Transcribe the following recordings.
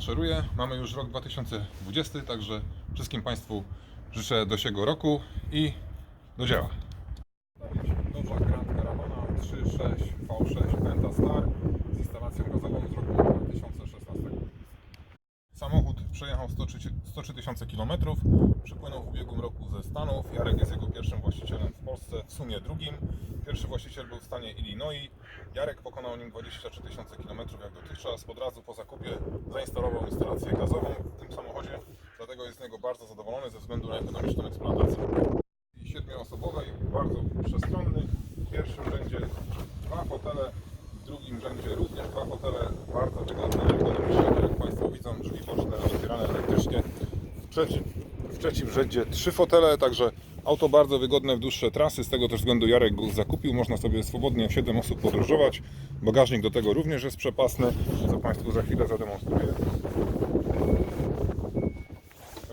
maszeruje. Mamy już rok 2020, także wszystkim Państwu życzę do siego roku i do dzieła. Nowa Grand Caravana 3.6 V6 Pentastar z instalacją gazową z roku 2016. Samochód przejechał 103 tysiące km, przypłynął w ubiegłym roku ze Stanów. Jarek jest jego pierwszym właścicielem w Polsce, w sumie drugim. Pierwszy właściciel był w stanie Illinois. Jarek pokonał nim 23 tysiące km jak dotychczas. Od razu po zakupie zainstalował instalację gazową w tym samochodzie, dlatego jest z niego bardzo zadowolony ze względu na ekonomiczną eksploatację. Siedmioosobowej, bardzo przestronny. W pierwszym rzędzie dwa fotele, w drugim rzędzie również dwa fotele, bardzo wygodne, ergonomiczne, jak Państwo widzą, drzwi boczne otwierane elektrycznie. W trzecim, w rzędzie trzy fotele, także auto bardzo wygodne w dłuższe trasy, z tego też względu Jarek go zakupił, można sobie swobodnie w 7 osób podróżować. Bagażnik do tego również jest przepasny, co Państwu za chwilę zademonstruję.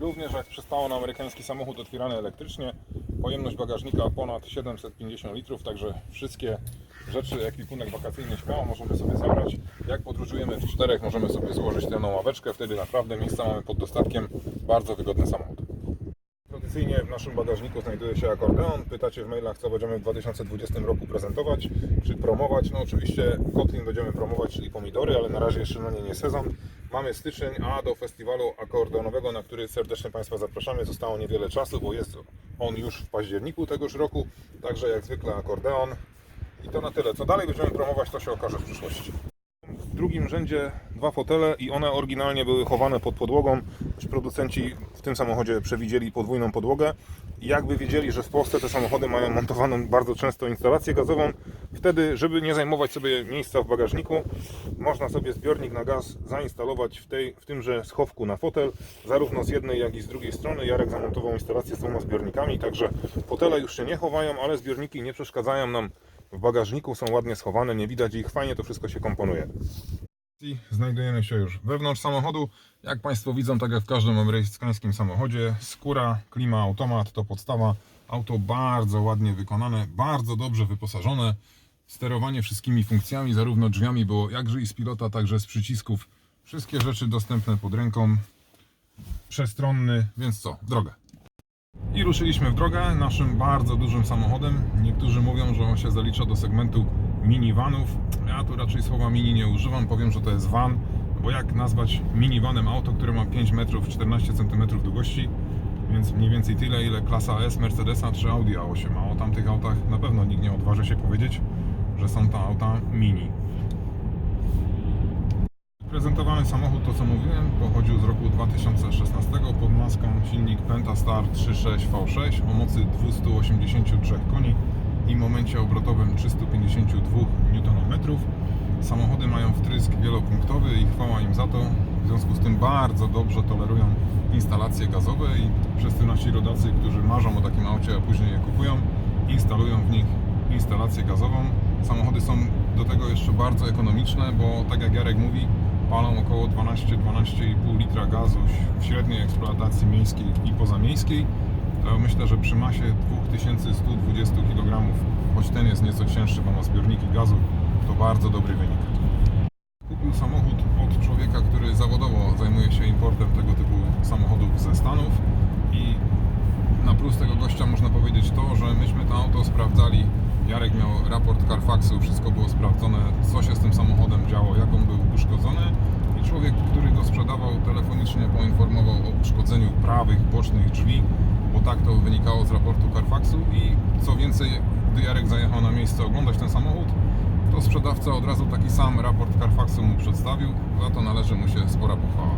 Również jak przystało na amerykański samochód otwierany elektrycznie, pojemność bagażnika ponad 750 litrów, także wszystkie rzeczy, ekwipunek wakacyjny śmiało możemy sobie zabrać. Jak podróżujemy w czterech, możemy sobie złożyć tylną ławeczkę, wtedy naprawdę miejsca mamy pod dostatkiem. Bardzo wygodny samochód. Tradycyjnie w naszym bagażniku znajduje się akordeon. Pytacie w mailach, co będziemy w 2020 roku prezentować, czy promować. No oczywiście Kotlin będziemy promować, czyli pomidory, ale na razie jeszcze na nie nie sezon. Mamy styczeń, a do festiwalu akordeonowego, na który serdecznie Państwa zapraszamy, zostało niewiele czasu, bo jest on już w październiku tegoż roku. Także jak zwykle akordeon. I to na tyle. Co dalej będziemy promować, to się okaże w przyszłości. W drugim rzędzie dwa fotele i one oryginalnie były chowane pod podłogą. Producenci w tym samochodzie przewidzieli podwójną podłogę. Jakby wiedzieli, że w Polsce te samochody mają montowaną bardzo często instalację gazową, wtedy, żeby nie zajmować sobie miejsca w bagażniku, można sobie zbiornik na gaz zainstalować w, tej, w tymże schowku na fotel, zarówno z jednej, jak i z drugiej strony. Jarek zamontował instalację z dwoma zbiornikami, także fotele już się nie chowają, ale zbiorniki nie przeszkadzają nam w bagażniku, są ładnie schowane, nie widać ich, fajnie to wszystko się komponuje. Znajdujemy się już wewnątrz samochodu. Jak Państwo widzą, tak jak w każdym amerykańskim samochodzie, skóra, klima, automat to podstawa. Auto bardzo ładnie wykonane, bardzo dobrze wyposażone. Sterowanie wszystkimi funkcjami, zarówno drzwiami było jakże i z pilota, także z przycisków. Wszystkie rzeczy dostępne pod ręką. Przestronny, więc co, drogę. I ruszyliśmy w drogę naszym bardzo dużym samochodem. Niektórzy mówią, że on się zalicza do segmentu minivanów. Ja tu raczej słowa mini nie używam, powiem, że to jest van, bo jak nazwać minivanem auto, które ma 5 metrów 14 cm długości, więc mniej więcej tyle, ile klasa S Mercedesa czy Audi A8, a o tamtych autach na pewno nikt nie odważy się powiedzieć, że są to auta mini. Prezentowany samochód, to co mówiłem, pochodził z roku 2016 pod maską silnik Pentastar 3.6 V6 o mocy 283 koni i momencie obrotowym 352 Nm. Samochody mają wtrysk wielopunktowy i chwała im za to. W związku z tym bardzo dobrze tolerują instalacje gazowe i wszyscy nasi rodacy, którzy marzą o takim aucie, a później je kupują, instalują w nich instalację gazową. Samochody są do tego jeszcze bardzo ekonomiczne, bo tak jak Jarek mówi, palą około 12-12,5 litra gazu w średniej eksploatacji miejskiej i pozamiejskiej. Myślę, że przy masie 2120 kg, choć ten jest nieco cięższy, bo ma zbiorniki gazu, to bardzo dobry wynik. Kupił samochód od człowieka, który zawodowo zajmuje się importem tego typu samochodów ze Stanów i na plus tego gościa można powiedzieć to, że myśmy to auto sprawdzali. Jarek miał raport Carfaxu, wszystko było sprawdzone, co się z tym samochodem działo, jak on był uszkodzony. I człowiek, który go sprzedawał, telefonicznie poinformował o uszkodzeniu prawych, bocznych drzwi, bo tak to wynikało z raportu Carfaxu. I co więcej, gdy Jarek zajechał na miejsce oglądać ten samochód, to sprzedawca od razu taki sam raport Carfaxu mu przedstawił. Za to należy mu się spora pochwała.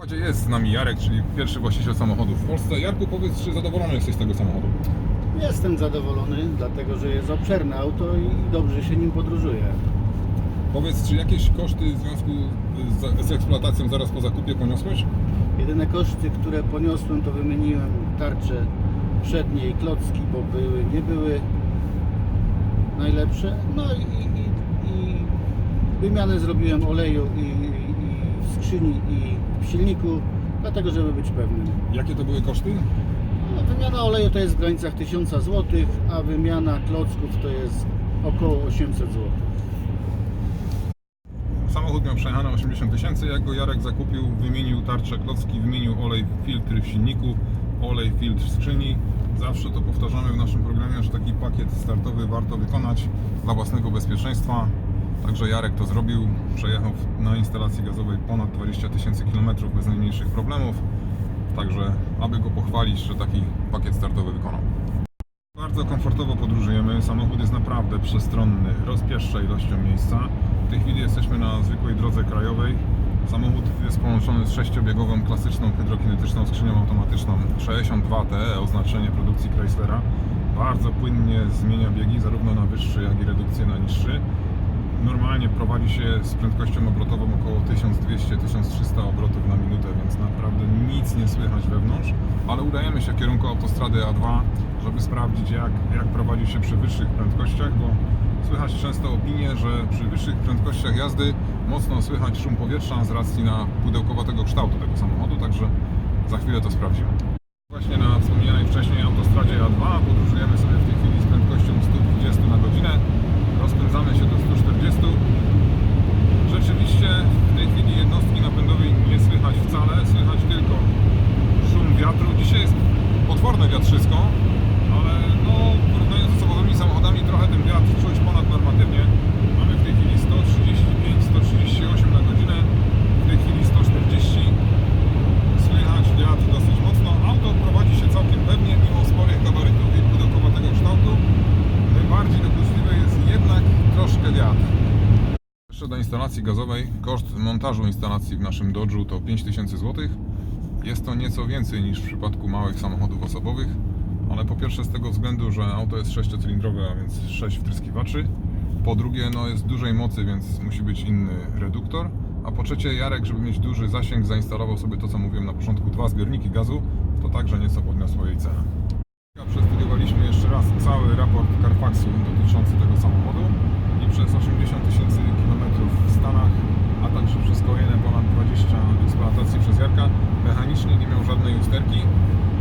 W jest z nami Jarek, czyli pierwszy właściciel samochodu w Polsce. Jarku, powiedz, czy zadowolony jesteś z tego samochodu? Jestem zadowolony, dlatego że jest obszerne auto i dobrze się nim podróżuje. Powiedz, czy jakieś koszty w związku z, z eksploatacją zaraz po zakupie poniosłeś? Jedyne koszty, które poniosłem, to wymieniłem tarcze przednie i klocki, bo były, nie były najlepsze. No i, i, i wymianę zrobiłem oleju i, i w skrzyni i w silniku, dlatego żeby być pewnym. Jakie to były koszty? No, wymiana oleju to jest w granicach 1000 zł, a wymiana klocków to jest około 800 zł. Samochód miał przejechane 80 tysięcy, jak go Jarek zakupił, wymienił tarcze klocki, wymienił olej, filtry w silniku, olej, filtr w skrzyni. Zawsze to powtarzamy w naszym programie, że taki pakiet startowy warto wykonać dla własnego bezpieczeństwa. Także Jarek to zrobił, przejechał na instalacji gazowej ponad 20 tysięcy kilometrów bez najmniejszych problemów. Także aby go pochwalić, że taki pakiet startowy wykonał. Bardzo komfortowo podróżujemy. Samochód jest naprawdę przestronny, rozpieszcza ilością miejsca. W tej chwili jesteśmy na zwykłej drodze krajowej. Samochód jest połączony z sześciobiegową klasyczną hydrokinetyczną skrzynią automatyczną 62 TE, oznaczenie produkcji Chryslera. Bardzo płynnie zmienia biegi zarówno na wyższy, jak i redukcję na niższy. Normalnie prowadzi się z prędkością obrotową około 1200-1300 obrotów na minutę, więc naprawdę nic nie słychać wewnątrz, ale udajemy się w kierunku autostrady A2, żeby sprawdzić jak, jak prowadzi się przy wyższych prędkościach, bo słychać często opinię, że przy wyższych prędkościach jazdy mocno słychać szum powietrza z racji na pudełkowatego kształtu tego samochodu, także za chwilę to sprawdzimy. Właśnie na wspomnianej wcześniej autostradzie A2 podróżujemy sobie w tej chwili z prędkością 120 na godzinę. Rozpędzamy się do 140. Rzeczywiście w tej chwili jednostki napędowej nie słychać wcale, słychać tylko szum wiatru. Dzisiaj jest potworne wiatrzysko, ale no, porównując z osobowymi samochodami trochę ten wiatr czuć ponadnormatywnie. Mamy w tej chwili 135-138 na godzinę, w tej chwili 140 słychać wiatr dosyć mocno. Auto prowadzi się całkiem pewnie, mimo sporych gabarytów i pudełkowatego kształtu. Najbardziej dokuczliwy jest jednak troszkę wiatr. Jeszcze do instalacji gazowej koszt montażu instalacji w naszym Dodge'u to 5000 zł. Jest to nieco więcej niż w przypadku małych samochodów osobowych, ale po pierwsze z tego względu, że auto jest sześciocylindrowe, a więc 6 wtryskiwaczy. Po drugie, no jest dużej mocy, więc musi być inny reduktor. A po trzecie, Jarek, żeby mieć duży zasięg, zainstalował sobie to, co mówiłem na początku, dwa zbiorniki gazu. To także nieco podniosło jej cenę. Przestudiowaliśmy jeszcze raz cały raport Carfaxu dotyczący tego samochodu i przez 80 tysięcy w Stanach, a także przez kolejne ponad 20 eksploatacji przez Jarka, mechanicznie nie miał żadnej usterki.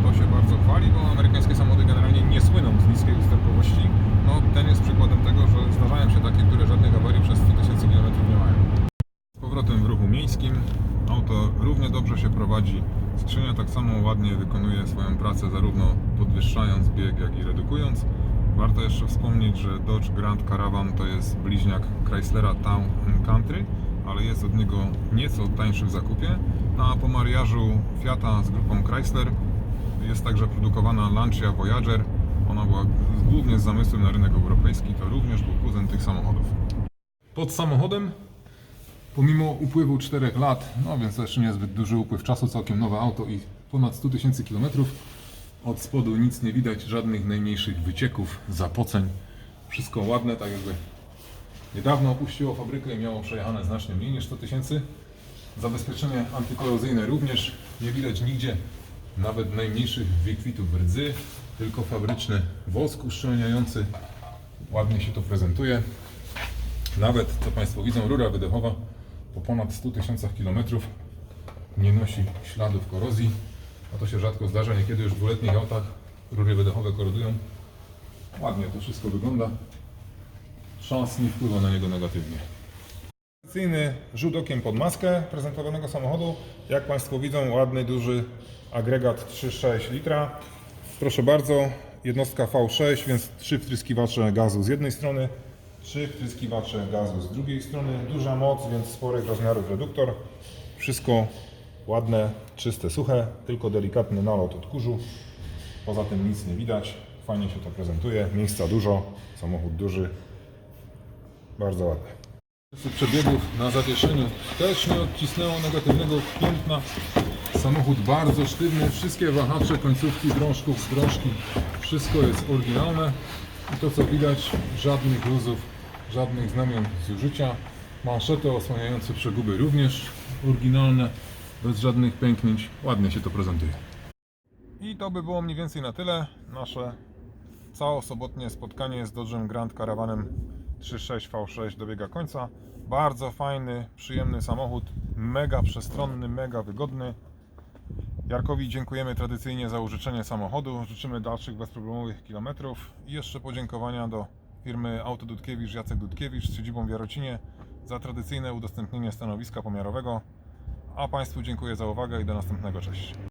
To się bardzo chwali, bo amerykańskie samochody generalnie nie słyną z niskiej usterkowości. No, ten jest przykładem tego, że zdarzają się takie, które żadnych awarii przez 100 tysięcy kilometrów nie mają. Z powrotem w ruchu miejskim. Auto równie dobrze się prowadzi. Skrzynia tak samo ładnie wykonuje swoją pracę, zarówno podwyższając bieg, jak i redukując. Warto jeszcze wspomnieć, że Dodge Grand Caravan to jest bliźniak Chryslera Town Country, ale jest od niego nieco tańszy w zakupie. No a po mariażu Fiata z grupą Chrysler jest także produkowana Lancia Voyager. Ona była głównie z zamysłem na rynek europejski, to również był kuzyn tych samochodów. Pod samochodem Pomimo upływu 4 lat, no więc jeszcze niezbyt duży upływ czasu, całkiem nowe auto i ponad 100 tysięcy kilometrów. Od spodu nic nie widać, żadnych najmniejszych wycieków, zapoceń. Wszystko ładne, tak jakby niedawno opuściło fabrykę i miało przejechane znacznie mniej niż 100 tysięcy. Zabezpieczenie antykorozyjne również nie widać nigdzie nawet najmniejszych wykwitów rdzy, tylko fabryczny wosk uszczelniający. Ładnie się to prezentuje. Nawet, co Państwo widzą, rura wydechowa po ponad 100 tysiącach kilometrów nie nosi śladów korozji, a to się rzadko zdarza. Niekiedy już w dwuletnich autach rury wydechowe korodują. Ładnie to wszystko wygląda. Szans nie wpływa na niego negatywnie. Tradycyjny rzut okiem pod maskę prezentowanego samochodu. Jak Państwo widzą, ładny, duży agregat 3,6 litra. Proszę bardzo, jednostka V6, więc trzy wtryskiwacze gazu z jednej strony, trzy wtryskiwacze gazu z drugiej strony. Duża moc, więc sporych rozmiarów reduktor. Wszystko ładne, czyste, suche, tylko delikatny nalot od kurzu. Poza tym nic nie widać. Fajnie się to prezentuje. Miejsca dużo, samochód duży. Bardzo ładny. Przebiegów na zawieszeniu też nie odcisnęło negatywnego piętna. Samochód bardzo sztywny, wszystkie wahacze, końcówki drążków, drążki, wszystko jest oryginalne. I to co widać, żadnych luzów, żadnych znamion zużycia. Manszety osłaniające przeguby również oryginalne, bez żadnych pęknięć. Ładnie się to prezentuje. I to by było mniej więcej na tyle. Nasze całosobotnie spotkanie z Dodge'em Grand Caravanem 3.6 V6 dobiega końca. Bardzo fajny, przyjemny samochód, mega przestronny, mega wygodny. Jarkowi dziękujemy tradycyjnie za użyczenie samochodu. Życzymy dalszych bezproblemowych kilometrów i jeszcze podziękowania do firmy Auto Dudkiewicz, Jacek Dudkiewicz z siedzibą w Jarocinie za tradycyjne udostępnienie stanowiska pomiarowego. A Państwu dziękuję za uwagę i do następnego. Cześć.